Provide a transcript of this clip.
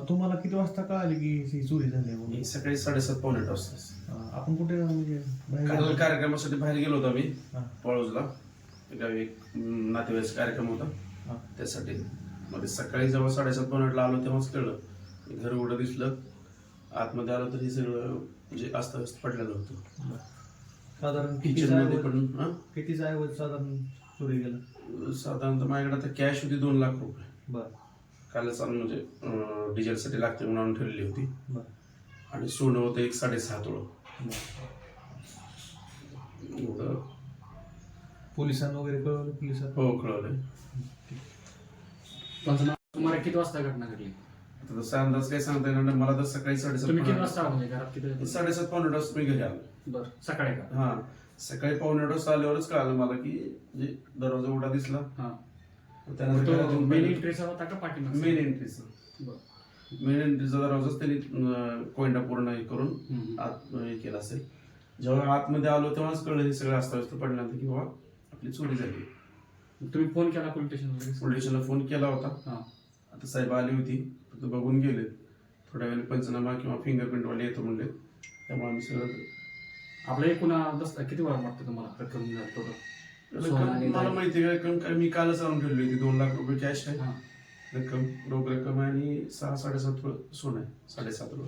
तुम्हाला किती वाजता कळाली की ही चोरी झाली म्हणून? सकाळी साडेसात पावणे आठ वाजता. अं, आपण कुठे म्हणजे काल? कार्यक्रमासाठी बाहेर गेलो होतो आम्ही हां, पळूजला. गावी एक नातेवाईक कार्यक्रम होता. त्यासाठी. मध्ये सकाळी जेव्हा साडेसात पावणे आठला आलो तेव्हाच कळलं. घर उघडं दिसलं. आतमध्ये आलो तर हे सगळं म्हणजे अस्तव्यस्त पडलेलं होतं. साधारण किती किचनमध्ये पण हां? किती ऐवज साधारण चोरी गेलं? साधारणतः माझ्याकडे आता कॅश होती दोन लाख रुपये. बर. कालच आणून म्हणजे डिझेलसाठी लागते म्हणून आणून ठेवलेली होती. आणि सोनं होतं एक साडेसहा तोळं. एवढं. पोलिसांना वगैरे कळवलं पोलिसांना? हो नाव तुम्हाला किती वाजता घटना घडली? आता तसं अंदाज काही सांगता येणार नाही. मला तर सकाळी साडेसात तुम्ही किती वाजता म्हणजे घरात किती साडेसात पावणे वाजता मी घरी आलो. बरं. सकाळी का? हा. सकाळी पावणे वाजता आल्यावरच कळालं मला की म्हणजे दरवाजा उघडा दिसला. हा. मेन एंट्रीचा होता का पाठीमागचा? मेन एंट्रीचा. मेन एंट्रीचा दरवाजाच त्यांनी कोयंडा पूर्ण हे करून. आत हे केला असेल. जेव्हा आतमध्ये आलो तेव्हाच कळलं हे सगळं अस्ताव्यस्त पडल्यानंतर की बाबा आपली चोरी झाली. तुम्ही फोन केला पोलीस स्टेशनला पोलिसांना फोन केला होता. हा. आता साहेब आली होती फक्त बघून गेले थोड्या वेळाने पंचनामा किंवा फिंगरप्रिंट वाले येतो म्हणले. त्यामुळे आम्ही सगळं आपलं एकूण दस्त किती वेळा वाटतं तुम्हाला? रक्कम टोटल सोनं मला. माहिती आहे रक्कम काय? मी कालच आणून ठेवली होती. दोन लाख रुपये कॅश आहे. हा. रक्कम रोख रक्कम आहे आणि सहा साडेसात सोनं आहे. साडेसात रोख